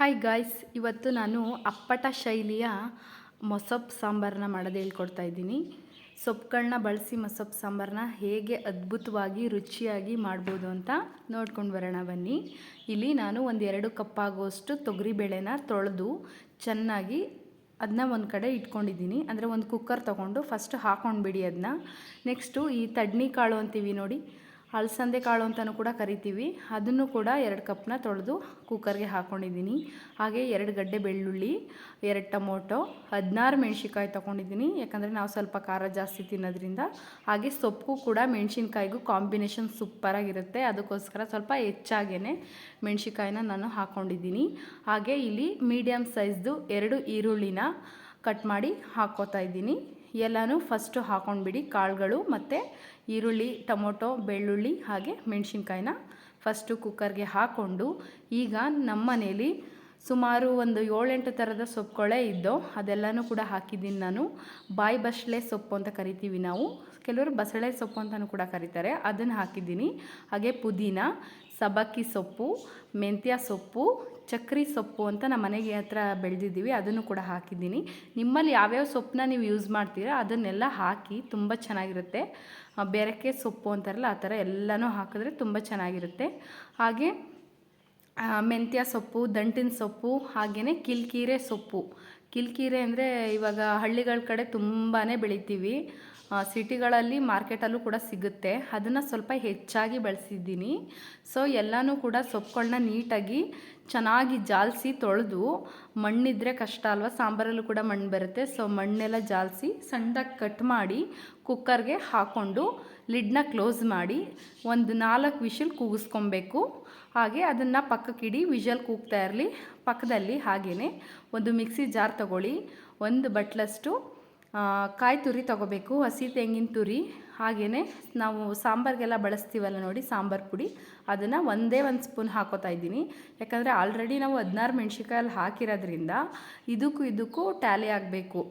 Hi guys ಇವತ್ತು ನಾನು ಅಪ್ಪಟ ಶೈಲಿಯ ಮೊಸಪ್ಪು ಸಾಂಬಾರನ್ನ ಮಾಡೋದು ಹೇಳ್ಕೊಡ್ತಾ ಇದ್ದೀನಿ. ಸೊಪ್ಪುಗಳನ್ನ ಬಳಸಿ ಮೊಸಪ್ಪು ಸಾಂಬಾರನ್ನ ಹೇಗೆ ಅದ್ಭುತವಾಗಿ, ರುಚಿಯಾಗಿ ಮಾಡ್ಬೋದು ಅಂತ ನೋಡ್ಕೊಂಡು ಬರೋಣ ಬನ್ನಿ. ಇಲ್ಲಿ ನಾನು ಒಂದು ಎರಡು ಕಪ್ಪಾಗುವಷ್ಟು ತೊಗರಿಬೇಳೆನ ತೊಳೆದು ಚೆನ್ನಾಗಿ ಅದನ್ನ ಒಂದು ಕಡೆ ಇಟ್ಕೊಂಡಿದ್ದೀನಿ. ಅಂದರೆ ಒಂದು ಕುಕ್ಕರ್ ತೊಗೊಂಡು ಫಸ್ಟ್ ಹಾಕೊಂಡ್ಬಿಡಿ ಅದನ್ನ ನೆಕ್ಸ್ಟು ಈ ತಡ್ನಿ ಕಾಳು ಅಂತೀವಿ ನೋಡಿ. ಅಲಸಂದೆ ಕಾಳು ಅಂತಲೂ ಕೂಡ ಕರಿತೀವಿ. ಅದನ್ನು ಕೂಡ ಎರಡು ಕಪ್ನ ತೊಳೆದು ಕುಕ್ಕರ್ಗೆ ಹಾಕ್ಕೊಂಡಿದ್ದೀನಿ ಹಾಗೆ ಎರಡು ಗಡ್ಡೆ ಬೆಳ್ಳುಳ್ಳಿ, ಎರಡು ಟೊಮೊಟೊ, ಹದಿನಾರು ಮೆಣ್ಸಿನ್ಕಾಯಿ ತೊಗೊಂಡಿದ್ದೀನಿ. ಯಾಕಂದರೆ ನಾವು ಸ್ವಲ್ಪ ಖಾರ ಜಾಸ್ತಿ ತಿನ್ನೋದ್ರಿಂದ. ಹಾಗೆ ಸೊಪ್ಪು ಕೂಡ ಮೆಣಸಿನ್ಕಾಯಿಗೂ ಕಾಂಬಿನೇಷನ್ ಸೂಪರಾಗಿರುತ್ತೆ. ಅದಕ್ಕೋಸ್ಕರ ಸ್ವಲ್ಪ ಹೆಚ್ಚಾಗೇ ಮೆಣ್ಸಿನ್ಕಾಯಿನ ನಾನು ಹಾಕ್ಕೊಂಡಿದ್ದೀನಿ ಹಾಗೆ ಇಲ್ಲಿ ಮೀಡಿಯಮ್ ಸೈಜ್ದು ಎರಡು ಈರುಳ್ಳಿನ ಕಟ್ ಮಾಡಿ ಹಾಕ್ಕೋತಾ ಇದ್ದೀನಿ. ಎಲ್ಲನೂ ಫಸ್ಟು ಹಾಕೊಂಡ್ಬಿಡಿ ಕಾಳುಗಳು ಮತ್ತು ಈರುಳ್ಳಿ, ಟೊಮೊಟೊ, ಬೆಳ್ಳುಳ್ಳಿ ಹಾಗೆ ಮೆಣಸಿನ್ಕಾಯಿನ ಫಸ್ಟು ಕುಕ್ಕರ್ಗೆ ಹಾಕ್ಕೊಂಡು ಈಗ ನಮ್ಮ ಮನೇಲಿ ಸುಮಾರು ಒಂದು ಏಳೆಂಟು ಥರದ ಸೊಪ್ಪುಗಳೇ ಇದ್ದೋ ಅದೆಲ್ಲನೂ ಕೂಡ ಹಾಕಿದ್ದೀನಿ ನಾನು. ಬಾಯಿ ಬಸಳೆ ಸೊಪ್ಪು ಅಂತ ಕರಿತೀವಿ ನಾವು. ಕೆಲವರು ಬಸಳೆ ಸೊಪ್ಪು ಅಂತಲೂ ಕೂಡ ಕರೀತಾರೆ. ಅದನ್ನು ಹಾಕಿದ್ದೀನಿ. ಹಾಗೆ ಪುದೀನ ಸಬ್ಬಕ್ಕಿ ಸೊಪ್ಪು, ಮೆಂತ್ಯ ಸೊಪ್ಪು, ಚಕ್ರಿ ಸೊಪ್ಪು ಅಂತ ನಮ್ಮ ಮನೆಗೆ ಹತ್ರ ಬೆಳೆದಿದ್ದೀವಿ, ಅದನ್ನು ಕೂಡ ಹಾಕಿದ್ದೀನಿ. ನಿಮ್ಮಲ್ಲಿ ಯಾವ್ಯಾವ ಸೊಪ್ಪನ್ನ ನೀವು ಯೂಸ್ ಮಾಡ್ತೀರಾ, ಅದನ್ನೆಲ್ಲ ಹಾಕಿ ತುಂಬ ಚೆನ್ನಾಗಿರುತ್ತೆ. ಬೆರಕೆ ಸೊಪ್ಪು ಅಂತಾರಲ್ಲ, ಆ ಥರ ಎಲ್ಲನೂ ಹಾಕಿದ್ರೆ ತುಂಬ ಚೆನ್ನಾಗಿರುತ್ತೆ. ಹಾಗೆ ಮೆಂತ್ಯ ಸೊಪ್ಪು, ದಂಟಿನ ಸೊಪ್ಪು ಹಾಗೆಯೇ ಕಿಲ್ಕೀರೆ ಸೊಪ್ಪು. ಕಿಲ್ಕೀರೆ ಅಂದರೆ ಇವಾಗ ಹಳ್ಳಿಗಳ ಕಡೆ ತುಂಬಾ ಬೆಳಿತೀವಿ. ಸಿಟಿಗಳಲ್ಲಿ ಮಾರ್ಕೆಟಲ್ಲೂ ಕೂಡ ಸಿಗುತ್ತೆ. ಅದನ್ನು ಸ್ವಲ್ಪ ಹೆಚ್ಚಾಗಿ ಬಳಸಿದ್ದೀನಿ. ಸೊ, ಎಲ್ಲನೂ ಕೂಡ ಸೊಪ್ಪುಗಳನ್ನ ನೀಟಾಗಿ ಚೆನ್ನಾಗಿ ಜಾಲಿಸಿ ತೊಳೆದು, ಮಣ್ಣಿದ್ರೆ ಕಷ್ಟ ಅಲ್ವಾ? ಸಾಂಬಾರಲ್ಲೂ ಕೂಡ ಮಣ್ಣು ಬರುತ್ತೆ. ಸೊ, ಮಣ್ಣೆಲ್ಲ ಜಾಲಿಸಿ ಸಣ್ಣದಾಗಿ ಕಟ್ ಮಾಡಿ ಕುಕ್ಕರ್ಗೆ ಹಾಕ್ಕೊಂಡು ಲಿಡ್ನ ಕ್ಲೋಸ್ ಮಾಡಿ ಒಂದು ನಾಲ್ಕು ವಿಷಲ್ ಕೂಗಿಸ್ಕೊಬೇಕು. ಹಾಗೆ ಅದನ್ನು ಪಕ್ಕಕ್ಕಿಡಿ ವಿಷಲ್ ಕೂಗ್ತಾ ಇರಲಿ. ಪಕ್ಕದಲ್ಲಿ ಹಾಗೆಯೇ ಒಂದು ಮಿಕ್ಸಿ ಜಾರ್ ತಗೊಳ್ಳಿ. ಒಂದು ಬಟ್ಲಷ್ಟು ಕಾಯಿ ತುರಿ ತಗೋಬೇಕು, ಹಸಿ ತೆಂಗಿನ ತುರಿ ಹಾಗೆಯೇ ನಾವು ಸಾಂಬಾರಿಗೆಲ್ಲ ಬಳಸ್ತೀವಲ್ಲ ನೋಡಿ, ಸಾಂಬಾರು ಪುಡಿ, ಅದನ್ನು ಒಂದೇ ಒಂದು ಸ್ಪೂನ್ ಹಾಕೋತಾ ಇದ್ದೀನಿ. ಯಾಕಂದರೆ ಆಲ್ರೆಡಿ ನಾವು ಹದಿನಾರು ಮೆಣ್ಸಿನ್ಕಾಯಲ್ಲಿ ಹಾಕಿರೋದ್ರಿಂದ ಇದಕ್ಕೂ ಇದಕ್ಕೂ ಟ್ಯಾಲಿ ಆಗಬೇಕು.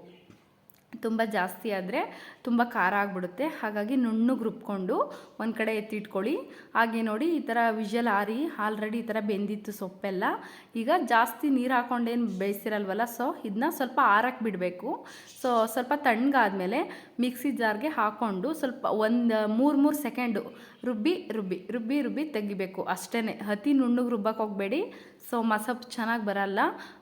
ತುಂಬ ಜಾಸ್ತಿ ಆದರೆ ತುಂಬ ಖಾರ ಆಗಿಬಿಡುತ್ತೆ. ಹಾಗಾಗಿ ನುಣ್ಣಗೆ ರುಬ್ಕೊಂಡು ಒಂದು ಕಡೆ ಎತ್ತಿಟ್ಕೊಳ್ಳಿ. ಹಾಗೆ ನೋಡಿ ಈ ಥರ ವಿಷಲ್ ಆರಿ ಆಲ್ರೆಡಿ ಈ ಥರ ಬೆಂದಿತ್ತು ಸೊಪ್ಪೆಲ್ಲ. ಈಗ ಜಾಸ್ತಿ ನೀರು ಹಾಕ್ಕೊಂಡೇನು ಬೇಯಿಸಿರಲ್ವಲ್ಲ ಸೊ ಇದನ್ನ ಸ್ವಲ್ಪ ಆರಕ್ಕೆ ಬಿಡಬೇಕು. ಸೊ ಸ್ವಲ್ಪ ತಣ್ಣಗಾದ್ಮೇಲೆ ಮಿಕ್ಸಿ ಜಾರ್ಗೆ ಹಾಕ್ಕೊಂಡು ಸ್ವಲ್ಪ ಒಂದು ಮೂರು ಮೂರು ಸೆಕೆಂಡು ರುಬ್ಬಿ ರುಬ್ಬಿ ರುಬ್ಬಿ ರುಬ್ಬಿ ತೆಗಿಬೇಕು ಅಷ್ಟೇ ಅತಿ ನುಣ್ಣಗೆ ರುಬ್ಬಕ್ಕೆ ಹೋಗಬೇಡಿ. ಸೊ ಮಸಪ್ ಚೆನ್ನಾಗಿ ಬರಲ್ಲ.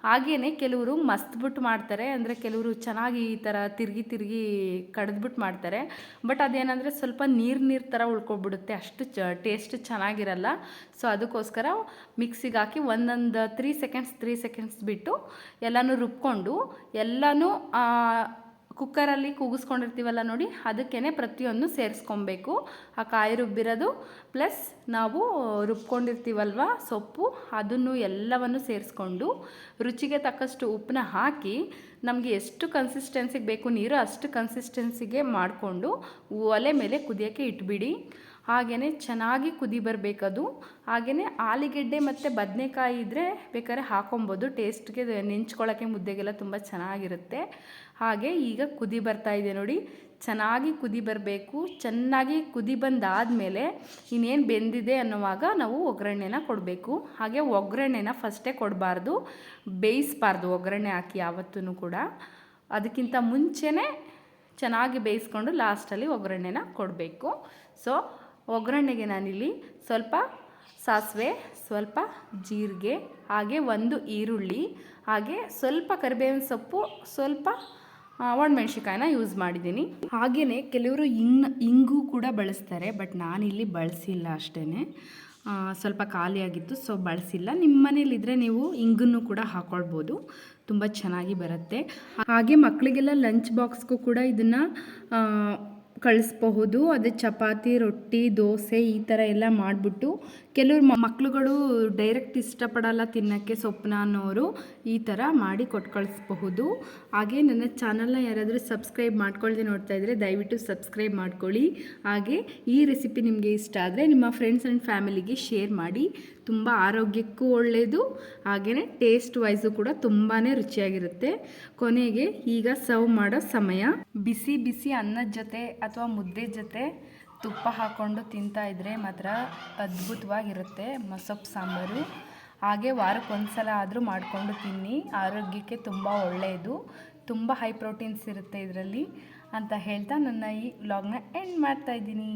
ಹಾಗೇ ಕೆಲವರು ಮಸ್ತ್ಬಿಟ್ಟು ಮಾಡ್ತಾರೆ. ಅಂದರೆ ಕೆಲವರು ಚೆನ್ನಾಗಿ ಈ ಥರ ತಿರುಗಿ ತಿರುಗಿ ಕಡಿದ್ಬಿಟ್ಟು ಮಾಡ್ತಾರೆ. ಬಟ್ ಅದೇನಂದರೆ ಸ್ವಲ್ಪ ನೀರು ನೀರು ಥರ ಉಳ್ಕೊಬಿಡುತ್ತೆ. ಅಷ್ಟು ಚ ಟೇಸ್ಟ್ ಚೆನ್ನಾಗಿರಲ್ಲ. ಸೊ ಅದಕ್ಕೋಸ್ಕರ ಮಿಕ್ಸಿಗೆ ಹಾಕಿ ಒಂದೊಂದು ತ್ರೀ ಸೆಕೆಂಡ್ಸ್ ತ್ರೀ ಸೆಕೆಂಡ್ಸ್ ಬಿಟ್ಟು ಎಲ್ಲನೂ ರುಬ್ಕೊಂಡು ಎಲ್ಲನೂ ಕುಕ್ಕರಲ್ಲಿ ಕೂಗಿಸ್ಕೊಂಡಿರ್ತೀವಲ್ಲ ನೋಡಿ ಅದಕ್ಕೇ ಪ್ರತಿಯೊಂದು ಸೇರಿಸ್ಕೊಬೇಕು. ಆ ಕಾಯಿ ರುಬ್ಬಿರೋದು, ಪ್ಲಸ್ ನಾವು ರುಬ್ಕೊಂಡಿರ್ತೀವಲ್ವ ಸೊಪ್ಪು, ಅದನ್ನು ಎಲ್ಲವನ್ನು ಸೇರಿಸ್ಕೊಂಡು ರುಚಿಗೆ ತಕ್ಕಷ್ಟು ಉಪ್ಪನ್ನ ಹಾಕಿ, ನಮಗೆ ಎಷ್ಟು ಕನ್ಸಿಸ್ಟೆನ್ಸಿಗೆ ಬೇಕು ನೀರು ಅಷ್ಟು ಕನ್ಸಿಸ್ಟೆನ್ಸಿಗೆ ಮಾಡಿಕೊಂಡು, ಒಲೆ ಮೇಲೆ ಕುದಿಯೋಕ್ಕೆ ಇಟ್ಬಿಡಿ. ಹಾಗೆಯೇ ಚೆನ್ನಾಗಿ ಕುದಿ ಬರಬೇಕದು. ಹಾಗೆಯೇ ಆಲೂಗೆಡ್ಡೆ ಮತ್ತು ಬದನೆಕಾಯಿ ಇದ್ದರೆ ಬೇಕಾದ್ರೆ ಹಾಕೊಬೋದು. ಟೇಸ್ಟ್ಗೆ ನೆಂಚ್ಕೊಳ್ಳೋಕ್ಕೆ ಮುದ್ದೆಗೆಲ್ಲ ತುಂಬ ಚೆನ್ನಾಗಿರುತ್ತೆ. ಹಾಗೆ ಈಗ ಕುದಿ ಬರ್ತಾ ಇದೆ ನೋಡಿ. ಚೆನ್ನಾಗಿ ಕುದಿ ಬರಬೇಕು. ಚೆನ್ನಾಗಿ ಕುದಿ ಬಂದಾದಮೇಲೆ ಇನ್ನೇನು ಬೆಂದಿದೆ ಅನ್ನುವಾಗ ನಾವು ಒಗ್ಗರಣೆನ ಕೊಡಬೇಕು. ಹಾಗೆ ಒಗ್ಗರಣೆನ ಫಸ್ಟೇ ಕೊಡಬಾರ್ದು. ಬೇಯಿಸ್ಬಾರ್ದು ಒಗ್ಗರಣೆ ಹಾಕಿ ಯಾವತ್ತೂ ಕೂಡ. ಅದಕ್ಕಿಂತ ಮುಂಚೆನೇ ಚೆನ್ನಾಗಿ ಬೇಯಿಸ್ಕೊಂಡು ಲಾಸ್ಟಲ್ಲಿ ಒಗ್ಗರಣೆನ ಕೊಡಬೇಕು. ಸೊ ಒಗ್ಗರಣೆಗೆ ನಾನಿಲ್ಲಿ ಸ್ವಲ್ಪ ಸಾಸಿವೆ, ಸ್ವಲ್ಪ ಜೀರಿಗೆ, ಹಾಗೆ ಒಂದು ಈರುಳ್ಳಿ, ಹಾಗೆ ಸ್ವಲ್ಪ ಕರಿಬೇವಿನ ಸೊಪ್ಪು, ಸ್ವಲ್ಪ ಒಣಮೆಣ್ಸಿಕಾಯಿನ ಯೂಸ್ ಮಾಡಿದ್ದೀನಿ. ಹಾಗೆಯೇ ಕೆಲವರು ಇಂಗ್, ಇಂಗು ಕೂಡ ಬಳಸ್ತಾರೆ ಬಟ್ ನಾನಿಲ್ಲಿ ಬಳಸಿಲ್ಲ ಅಷ್ಟೇ ಸ್ವಲ್ಪ ಖಾಲಿಯಾಗಿತ್ತು ಸೊ ಬಳಸಿಲ್ಲ. ನಿಮ್ಮ ಮನೇಲಿದ್ದರೆ ನೀವು ಇಂಗನ್ನು ಕೂಡ ಹಾಕ್ಕೊಳ್ಬೋದು ತುಂಬ ಚೆನ್ನಾಗಿ ಬರುತ್ತೆ. ಹಾಗೆ ಮಕ್ಕಳಿಗೆಲ್ಲ ಲಂಚ್ ಬಾಕ್ಸ್ಗೂ ಕೂಡ ಇದನ್ನು ಕಳಿಸ್ಬಹುದು. ಅದೇ ಚಪಾತಿ ರೊಟ್ಟಿ ದೋಸೆ ಈ ಥರ ಎಲ್ಲ ಮಾಡಿಬಿಟ್ಟು ಕೆಲವ್ರು ಮಕ್ಕಳುಗಳು ಡೈರೆಕ್ಟ್ ಇಷ್ಟಪಡಲ್ಲ ತಿನ್ನೋಕ್ಕೆ ಸೊಪ್ಪನ್ನ ಅನ್ನೋರು ಈ ಥರ ಮಾಡಿ ಕೊಟ್ಟು ಕಳಿಸ್ಬಹುದು ಹಾಗೆ ನನ್ನ ಚಾನಲ್ನ ಯಾರಾದರೂ ಸಬ್ಸ್ಕ್ರೈಬ್ ಮಾಡ್ಕೊಳ್ದೆ ನೋಡ್ತಾ ಇದ್ದರೆ ದಯವಿಟ್ಟು ಸಬ್ಸ್ಕ್ರೈಬ್ ಮಾಡ್ಕೊಳ್ಳಿ. ಹಾಗೆ ಈ ರೆಸಿಪಿ ನಿಮಗೆ ಇಷ್ಟ ಆದರೆ ನಿಮ್ಮ ಫ್ರೆಂಡ್ಸ್ ಆ್ಯಂಡ್ ಫ್ಯಾಮಿಲಿಗೆ ಶೇರ್ ಮಾಡಿ. ತುಂಬ ಆರೋಗ್ಯಕ್ಕೂ ಒಳ್ಳೆಯದು ಹಾಗೆಯೇ ಟೇಸ್ಟ್ ವೈಸು ಕೂಡ ತುಂಬಾ ರುಚಿಯಾಗಿರುತ್ತೆ. ಕೊನೆಗೆ ಈಗ ಸರ್ವ್ ಮಾಡೋ ಸಮಯ. ಬಿಸಿ ಬಿಸಿ ಅನ್ನದ ಜೊತೆ ಅಥವಾ ಮುದ್ದೆ ಜೊತೆ ತುಪ್ಪ ಹಾಕ್ಕೊಂಡು ತಿಂತಾ ಇದ್ರೆ ಮಾತ್ರ ಅದ್ಭುತವಾಗಿರುತ್ತೆ. ಮೊಸಪ್ಪು ಸಾಂಬಾರು. ಹಾಗೆ ವಾರಕ್ಕೆ ಒಂದು ಸಲ ಆದರೂ ಮಾಡಿಕೊಂಡು ತಿನ್ನಿ. ಆರೋಗ್ಯಕ್ಕೆ ತುಂಬ ಒಳ್ಳೆಯದು ತುಂಬ ಹೈ ಪ್ರೋಟೀನ್ಸ್ ಇರುತ್ತೆ ಇದರಲ್ಲಿ ಅಂತ ಹೇಳ್ತಾ ನನ್ನ ಈ ವ್ಲಾಗ್ನ ಎಂಡ್ ಮಾಡ್ತಾ ಇದ್ದೀನಿ.